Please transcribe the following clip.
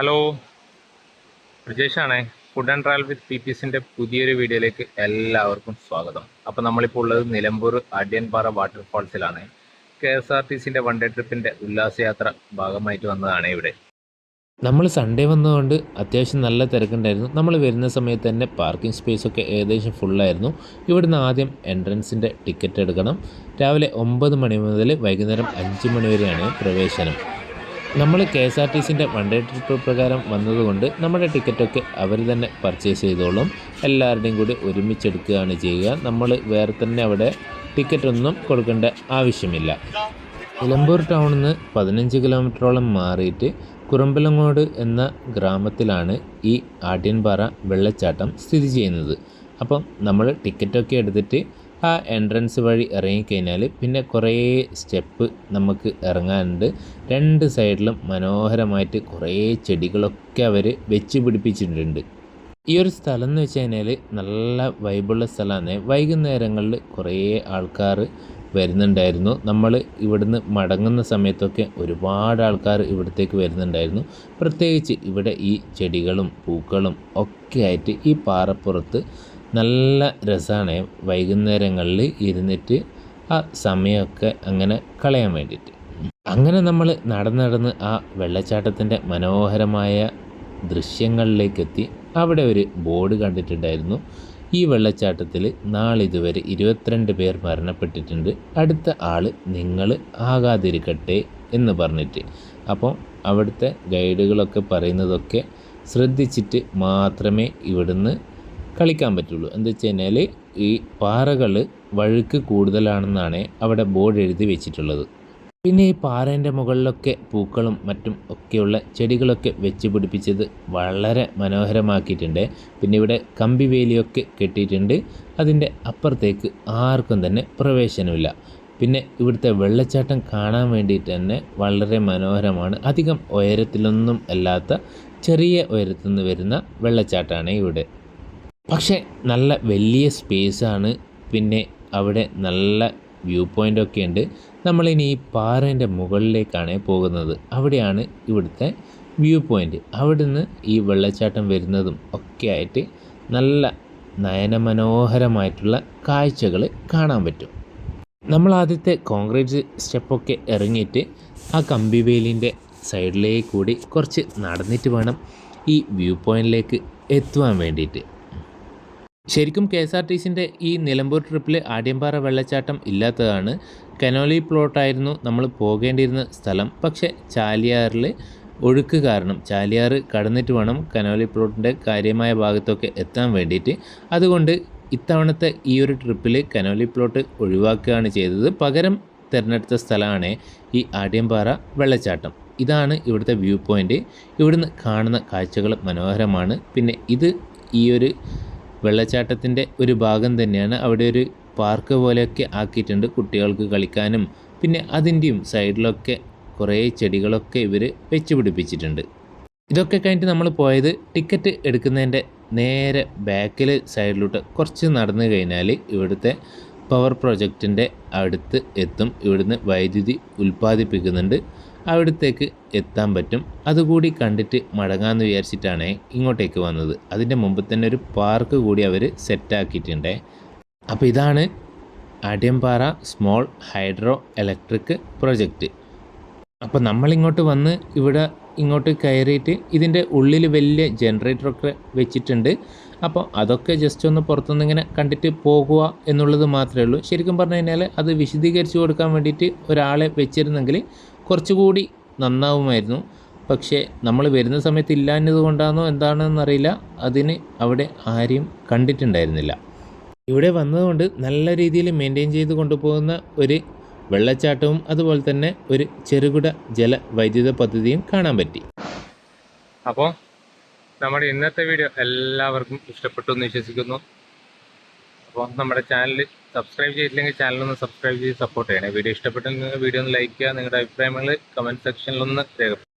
Hello പ്രജേഷാണേ. Food and travel with P P സിന്റെ പുതിയൊരു വീഡിയോയിലേക്ക് എല്ലാവർക്കും സ്വാഗതം. അപ്പോൾ നമ്മളിപ്പോൾ ഉള്ളത് നിലമ്പൂർ അടിയൻപാറ വാട്ടർഫാൾസിലാണ്. കെ എസ് ആർ ടി സിന്റെ വൺ ഡേ ട്രിപ്പിന്റെ ഉല്ലാസയാത്ര ഭാഗമായിട്ട് വന്നതാണ് ഇവിടെ. നമ്മൾ സൺഡേ വന്നതുകൊണ്ട് അത്യാവശ്യം നല്ല തിരക്കുണ്ടായിരുന്നു. നമ്മൾ വരുന്ന സമയത്ത് തന്നെ പാർക്കിംഗ് സ്പേസ് ഒക്കെ ഏകദേശം ഫുള്ളായിരുന്നു ഇവിടുന്ന് ആദ്യം എൻട്രൻസിന്റെ ടിക്കറ്റ് എടുക്കണം. രാവിലെ ഒമ്പത് മണി മുതൽ വൈകുന്നേരം അഞ്ച് മണി വരെയാണ് പ്രവേശനം. നമ്മൾ കെ എസ് ആർ ടി സിന്റെ വൺ ഡേ ട്രിപ്പ് പ്രകാരം വന്നതുകൊണ്ട് നമ്മുടെ ടിക്കറ്റൊക്കെ അവർ തന്നെ പർച്ചേസ് ചെയ്തോളും. എല്ലാവരുടെയും കൂടി ഒരുമിച്ചെടുക്കുകയാണ് ചെയ്യുക. നമ്മൾ വേറെ തന്നെ അവിടെ ടിക്കറ്റൊന്നും കൊടുക്കേണ്ട ആവശ്യമില്ല. നിലമ്പൂർ ടൗണിൽ നിന്ന് പതിനഞ്ച് കിലോമീറ്ററോളം മാറിയിട്ട് കുറമ്പലങ്ങോട് എന്ന ഗ്രാമത്തിലാണ് ഈ ആട്യൻപാറ വെള്ളച്ചാട്ടം സ്ഥിതി ചെയ്യുന്നത്. അപ്പം നമ്മൾ ടിക്കറ്റൊക്കെ എടുത്തിട്ട് ആ എൻട്രൻസ് വഴി ഇറങ്ങിക്കഴിഞ്ഞാൽ പിന്നെ കുറേ സ്റ്റെപ്പ് നമുക്ക് ഇറങ്ങാനുണ്ട്. രണ്ട് സൈഡിലും മനോഹരമായിട്ട് കുറേ ചെടികളൊക്കെ അവർ വെച്ച് പിടിപ്പിച്ചിട്ടുണ്ട്. ഈ ഒരു സ്ഥലം എന്ന് വെച്ച് കഴിഞ്ഞാൽ നല്ല വൈബുള്ള സ്ഥലമാണ് വൈകുന്നേരങ്ങളിൽ കുറേ ആൾക്കാർ വരുന്നുണ്ടായിരുന്നു. നമ്മൾ ഇവിടുന്ന് മടങ്ങുന്ന സമയത്തൊക്കെ ഒരുപാട് ആൾക്കാർ ഇവിടത്തേക്ക് വരുന്നുണ്ടായിരുന്നു. പ്രത്യേകിച്ച് ഇവിടെ ഈ ചെടികളും പൂക്കളും ഒക്കെ ആയിട്ട് ഈ പാറപ്പുറത്ത് നല്ല രസമാണ് വൈകുന്നേരങ്ങളിൽ ഇരുന്നിട്ട് ആ സമയമൊക്കെ അങ്ങനെ കളയാൻ വേണ്ടിയിട്ട്. അങ്ങനെ നമ്മൾ നടന്ന് നടന്ന് ആ വെള്ളച്ചാട്ടത്തിന്റെ മനോഹരമായ ദൃശ്യങ്ങളിലേക്കെത്തി. അവിടെ ഒരു ബോർഡ് കണ്ടിട്ടുണ്ടായിരുന്നു. ഈ വെള്ളച്ചാട്ടത്തിൽ നാളിതുവരെ ഇരുപത്തിരണ്ട് പേർ മരണപ്പെട്ടിട്ടുണ്ട്. അടുത്ത ആൾ നിങ്ങൾ ആകാതിരിക്കട്ടെ എന്ന് പറഞ്ഞിട്ട്. അപ്പോൾ അവിടുത്തെ ഗൈഡുകളൊക്കെ പറയുന്നതൊക്കെ ശ്രദ്ധിച്ചിട്ട് മാത്രമേ ഇവിടുന്ന് കളിക്കാൻ പറ്റുള്ളൂ. എന്താ വെച്ച് കഴിഞ്ഞാൽ ഈ പാറകൾ വഴുക്ക് കൂടുതലാണെന്നാണ് അവിടെ ബോർഡ് എഴുതി വെച്ചിട്ടുള്ളത്. പിന്നെ ഈ പാറേന്റെ മുകളിലൊക്കെ പൂക്കളും മറ്റും ഒക്കെയുള്ള ചെടികളൊക്കെ വെച്ച് പിടിപ്പിച്ചത് വളരെ മനോഹരമാക്കിയിട്ടുണ്ട്. പിന്നെ ഇവിടെ കമ്പി വേലിയൊക്കെ കെട്ടിയിട്ടുണ്ട്. അതിന്റെ അപ്പുറത്തേക്ക് ആർക്കും തന്നെ പ്രവേശനമില്ല. പിന്നെ ഇവിടുത്തെ വെള്ളച്ചാട്ടം കാണാൻ വേണ്ടിയിട്ട് തന്നെ വളരെ മനോഹരമാണ്. അധികം ഉയരത്തിലൊന്നും അല്ലാത്ത ചെറിയ ഉയരത്തിൽ നിന്ന് വരുന്ന വെള്ളച്ചാട്ടമാണ് ഇവിടെ. പക്ഷേ നല്ല വലിയ സ്പേസാണ്. പിന്നെ അവിടെ നല്ല വ്യൂ പോയിന്റ് ഒക്കെ ഉണ്ട്. നമ്മളിനി ഈ പാറേന്റെ മുകളിലേക്കാണ് പോകുന്നത്. അവിടെയാണ് ഇവിടുത്തെ വ്യൂ പോയിന്റ് അവിടുന്ന് ഈ വെള്ളച്ചാട്ടം വരുന്നതും ഒക്കെ ആയിട്ട് നല്ല നയനമനോഹരമായിട്ടുള്ള കാഴ്ചകൾ കാണാൻ പറ്റും. നമ്മൾ ആദ്യത്തെ കോൺക്രീറ്റ് സ്റ്റെപ്പൊക്കെ ഇറങ്ങിയിട്ട് ആ കമ്പിവേലിന്റെ സൈഡിലേക്ക് കൂടി കുറച്ച് നടന്നിട്ട് വേണം ഈ വ്യൂ പോയിന്റിലേക്ക് എത്തുവാൻ വേണ്ടിയിട്ട്. ശരിക്കും കെ എസ് ആർ ടി സിന്റെ ഈ നിലമ്പൂർ ട്രിപ്പിൽ ആഡ്യംപാറ വെള്ളച്ചാട്ടം ഇല്ലാത്തതാണ്. കനോലി പ്ലോട്ടായിരുന്നു നമ്മൾ പോകേണ്ടിയിരുന്ന സ്ഥലം. പക്ഷേ ചാലിയാറിൽ ഒഴുക്ക് കാരണം ചാലിയാർ കടന്നിട്ട് വേണം കനോലി പ്ലോട്ടിന്റെ കാര്യമായ ഭാഗത്തൊക്കെ എത്താൻ വേണ്ടിയിട്ട്. അതുകൊണ്ട് ഇത്തവണത്തെ ഈ ഒരു ട്രിപ്പിൽ കനോലി പ്ലോട്ട് ഒഴിവാക്കുകയാണ് ചെയ്തത്. പകരം തിരഞ്ഞെടുത്ത സ്ഥലമാണ് ഈ ആഡ്യംപാറ വെള്ളച്ചാട്ടം. ഇതാണ് ഇവിടുത്തെ വ്യൂ പോയിന്റ്. ഇവിടുന്ന് കാണുന്ന കാഴ്ചകൾ മനോഹരമാണ്. പിന്നെ ഇത് ഈ ഒരു വെള്ളച്ചാട്ടത്തിന്റെ ഒരു ഭാഗം തന്നെയാണ് അവിടെ ഒരു പാർക്ക് പോലെയൊക്കെ ആക്കിയിട്ടുണ്ട് കുട്ടികൾക്ക് കളിക്കാനും. പിന്നെ അതിന്റെയും സൈഡിലൊക്കെ കുറേ ചെടികളൊക്കെ ഇവർ വെച്ച് പിടിപ്പിച്ചിട്ടുണ്ട്. ഇതൊക്കെ കഴിഞ്ഞിട്ട് നമ്മൾ പോയത് ടിക്കറ്റ് എടുക്കുന്നതിന്റെ നേരെ ബാക്കിൽ സൈഡിലോട്ട് കുറച്ച് നടന്നു കഴിഞ്ഞാൽ ഇവിടുത്തെ പവർ പ്രൊജക്റ്റിന്റെ അടുത്ത് എത്തും. ഇവിടുന്ന് വൈദ്യുതി ഉൽപ്പാദിപ്പിക്കുന്നുണ്ട്. അവിടത്തേക്ക് എത്താൻ പറ്റും. അതുകൂടി കണ്ടിട്ട് മടങ്ങാമെന്ന് വിചാരിച്ചിട്ടാണ് ഇങ്ങോട്ടേക്ക് വന്നത്. അതിന്റെ മുമ്പ് തന്നെ ഒരു പാർക്ക് കൂടി അവർ സെറ്റാക്കിയിട്ടുണ്ട് അപ്പോൾ ഇതാണ് Adiyampara small hydro electric project അപ്പോൾ നമ്മളിങ്ങോട്ട് വന്ന് ഇവിടെ ഇങ്ങോട്ട് കയറിയിട്ട് ഇതിന്റെ ഉള്ളിൽ വലിയ ജനറേറ്ററൊക്കെ വെച്ചിട്ടുണ്ട്. അപ്പോൾ അതൊക്കെ ജസ്റ്റ് ഒന്ന് പുറത്തുനിന്ന് ഇങ്ങനെ കണ്ടിട്ട് പോകുക എന്നുള്ളത് മാത്രമേ ഉള്ളൂ. ശരിക്കും പറഞ്ഞു കഴിഞ്ഞാൽ അത് വിശദീകരിച്ച് കൊടുക്കാൻ വേണ്ടിയിട്ട് ഒരാളെ വെച്ചിരുന്നെങ്കിൽ കുറച്ചുകൂടി നന്നാവുമായിരുന്നു. പക്ഷേ നമ്മൾ വരുന്ന സമയത്ത് ഇല്ലാഞ്ഞത് കൊണ്ടാണോ എന്താണെന്നറിയില്ല അതിന് അവിടെ ആരെയും കണ്ടിട്ടുണ്ടായിരുന്നില്ല. ഇവിടെ വന്നതുകൊണ്ട് നല്ല രീതിയിൽ മെയിന്റെയിൻ ചെയ്ത് കൊണ്ടുപോകുന്ന ഒരു വെള്ളച്ചാട്ടവും അതുപോലെ തന്നെ ഒരു ചെറുകിട ജല വൈദ്യുത പദ്ധതിയും കാണാൻ പറ്റി. അപ്പോൾ നമ്മുടെ ഇന്നത്തെ വീഡിയോ എല്ലാവർക്കും ഇഷ്ടപ്പെട്ടു എന്ന് വിശ്വസിക്കുന്നു. അപ്പോൾ നമ്മുടെ ചാനൽ സബ്സ്ക്രൈബ് ചെയ്തില്ലെങ്കിൽ ചാനലൊന്ന് സബ്സ്ക്രൈബ് ചെയ്ത് സപ്പോർട്ട് ചെയ്യണേ. വീഡിയോ ഇഷ്ടപ്പെട്ടെങ്കിൽ വീഡിയോ ഒന്ന് ലൈക്ക് ചെയ്യുക. നിങ്ങളുടെ അഭിപ്രായങ്ങൾ കമന്റ് സെക്ഷനിലൊന്ന് രേഖപ്പെടുത്തുക.